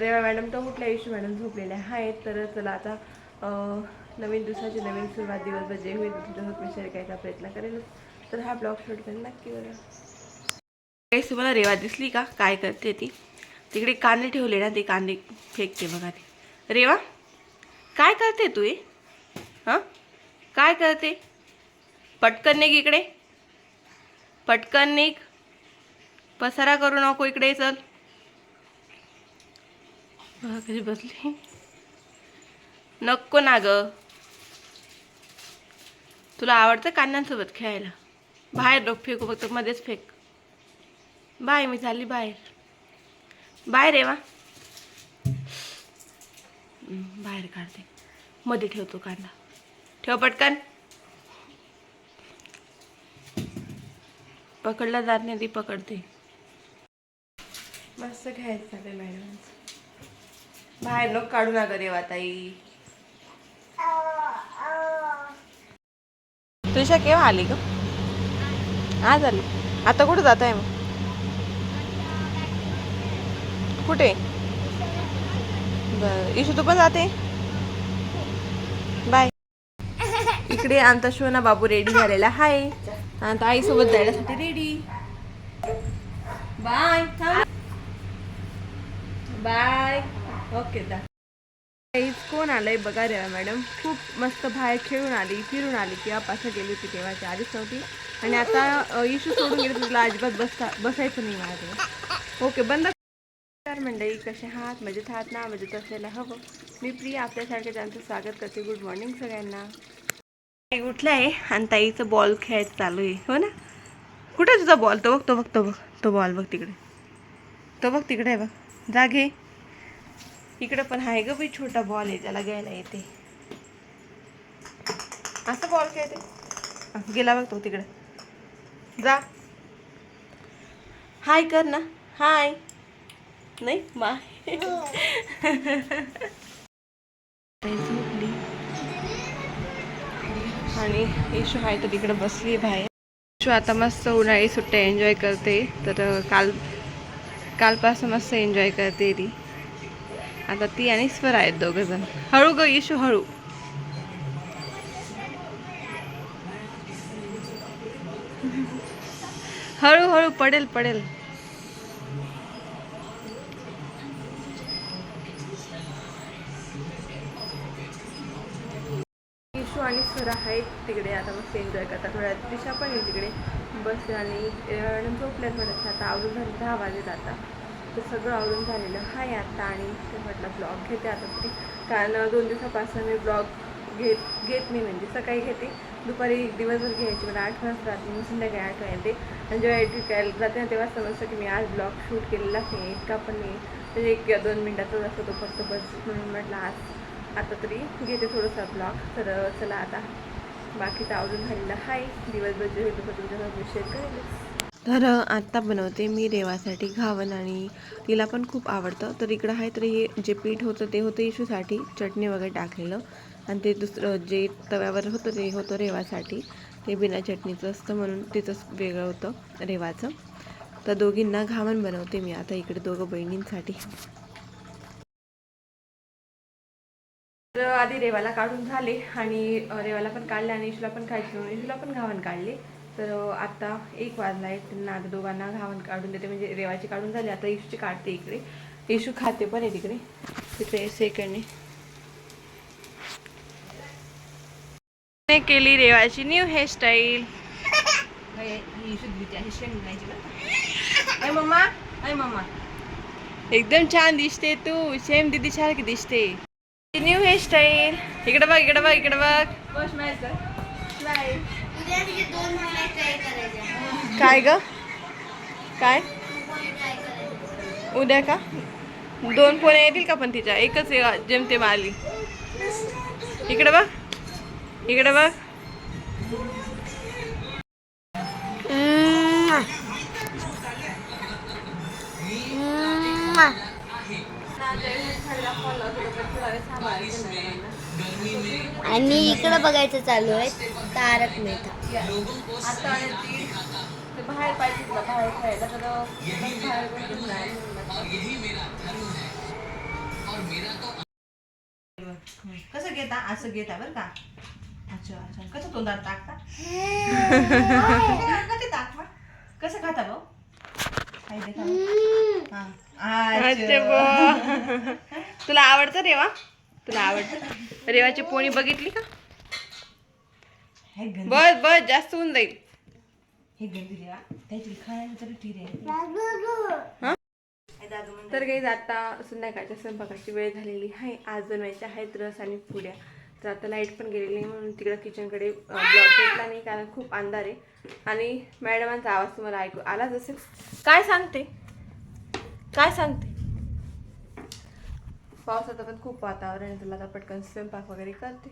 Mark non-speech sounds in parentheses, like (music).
Reva madam तर कुठल्या issue madam झोपलेल्या आहेत तर चला आता नवीन दिवसाची नवीन सुरुवात दिवसभर जे होईल तुमच्यासोबत मी शेअर करायचा प्रयत्न करेल तर हा ब्लॉग शूट करेल नक्की बघा. काही तुम्हाला रेवा दिसली का? काय करते ती? तिकडे कांदे ठेवले ना ते कांदे फेकते बघा ती. रेवा काय करते तू हे? हां? काय करते? पटकन निघ इकडे. पटकन निघ. पसारा करू नको इकडे चल. बघा कशी बसली नको ना ग. तुला आवडतं कांद्यांसोबत खेळायला? बाहेर नको फेकू फक्त मध्येच फेक. बाय मी चालली बाहेर. बाहेर रेवा बाहेर काढते. मध्ये ठेवतो कांदा. ठेव पटकन. पकडला जात नाही ती पकडते. मस्त घ्यायचं चालेल मॅडम बाहेर लोक काढू ना रे ताई तुझ्या केव्हा आली ग? आज आली. आता कुठं जात आहे मग? कुठे? बर. इशू तू पण जाते? बाय. इकडे आमचा शोना बाबू रेडी झालेला. आहे आता आईसोबत जायसाठी रेडी बाय बाय ओके दा काहीच कोण आलंय बघा रेवा मॅडम. खूप मस्त बाहेर खेळून आली फिरून आली किंवा पासं गेली होती तेव्हाची आधीच नव्हती. आणि आता इशू सोडून गेली तुला अजिबात बसता बसायचं नाही माझं ओके बंद तर मंडळी कसे आहात? मजेत आहात ना? मजेत असायला हवं हो, हो. मी प्रिया आपल्यासारखे त्यांचं स्वागत करते. गुड मॉर्निंग सगळ्यांना. ताई उठलं आहे आणि ताईचं बॉल खेळायचं चालू आहे. हो ना? कुठे तुझा बॉल तो बघ तो बघ तो बघ तो बॉल बघ तिकडे. तो बघ तिकडे आहे बघ. जागे इकडे पण आहे ग बाई छोटा बॉल आहे त्याला घ्यायला येते. असं बॉल खेळते? हा, गेला बघ तो तिकडे. जा. हाय कर ना. हाय. नाही माय. झोपली आणि येशू आहे तर तिकडे बसली बाहेर. येशू आता मस्त उन्हाळी सुट्ट्या एन्जॉय करते तर काल कालपासून मस्त एन्जॉय करते ती. आता ती आणि स्वर आहेत दोघ जण. हळू ग येशू हळू. हळू हळू पडेल पडेल. इशू आणि स्वर आहेत तिकडे आता मस्त एन्जॉय करतात. थोड्या दिशा पण आहे तिकडे बस आणि झोपल्या थोड्याशा आता आवडून दहा वाजे जातात तर सगळं आवरून झालेलं. आहे आता आणि ते म्हटलं ब्लॉग घेते आता तरी. कारण दोन दिवसापासून मी ब्लॉग घेत घेत नाही म्हणजे सकाळी घेते. दुपारी दिवसभर घ्यायची. मला आठ वाजता रात्री मी संध्याकाळी आठ येते आणि जेव्हा एडिट करायला जाते ना तेव्हा समजतं की मी आज ब्लॉग शूट केलेला नाही. इतका पण नाही. म्हणजे एक किंवा दोन मिनटाचाच असतो तो फक्त बस. म्हणून म्हटलं आज आता तरी घेते थोडंसं ब्लॉग तर चला आता बाकीचं आवडून झालेलं आहे. दिवसभर जे होतं ते तुमच्यासोबत शेअर करेलच. तर आत्ता बनवते मी रेवासाठी घावन आणि तिला पण खूप आवडतं. तर इकडं आहे तर हे जे पीठ होतं ते होतं इशूसाठी. चटणी वगैरे टाकलेलं. आणि ते दुसरं जे तव्यावर होतं ते होतं रेवासाठी. ते बिना चटणीचं असतं म्हणून तिचं वेगळं होतं रेवाचं. तर दोघींना घावन बनवते मी आता इकडे दोघं बहिणींसाठी. तर आधी रेवाला काढून झाले आणि रेवाला पण काढले आणि इशूला पण खायचे म्हणून इशूला पण घावन काढले. तर आता एक वाजला आहे. त्यांना आता दोघांना घावन काढून देते. म्हणजे रेवाची काढून झाली. आता इशूची काढते इकडे. इशू खाते पण आहे तिकडे. तिकडे सेकंडने. केली रेवाची न्यू हेअरस्टाईल अय मम्मा. अय मम्मा. एकदम छान दिसते तू. सेम दीदी सारखी दिसते. न्यू हेअरस्टाईल इकडे बघ इकडे बघ इकडे बघ. बस कर काय ग? काय? उद्या का? दोन फोन येतील का पण तिच्या? एकच जेमतेम आली. इकडे बघ. इकडे बघ. आणि इकडं बघायचं चालू आहे. तारक मेहता. आता आणि ती ते बाहेर पाहिजे बाहेर तर बाहेर पण. हं. कसं घेता? असं घेता बरं का? अच्छा अच्छा. कसं तोंडात टाकता (laughs) कसे खाता भाऊ? काय देखा हा. अच्छा. अच्छा. बुवा. तुला आवडतं रेवा? तुला आवडतं? रेवाची पोणी बघितली का? बस बस जास्त होऊन जाईल. हे त्याची खायला तरी ठीक आहे. हे दादू म्हणतो, तर काही आता संध्याकाळच्या स्वयंपाकाची वेळ झालेली आहे. आज बनवायच्या आहेत रस आणि पुड्या तर आता लाइट पण गेलेली आहे म्हणून तिकडं किचनकडे ब्लॉग घेतला नाही कारण खूप अंधार आहे. आणि मॅडमांचा आवाज तुम्हाला ऐकू आलाच असेल काय सांगते? काय सांगते? पावसाचं पण खूप वातावरण आहे. तुला आता पटकन स्वयंपाक वगैरे करते.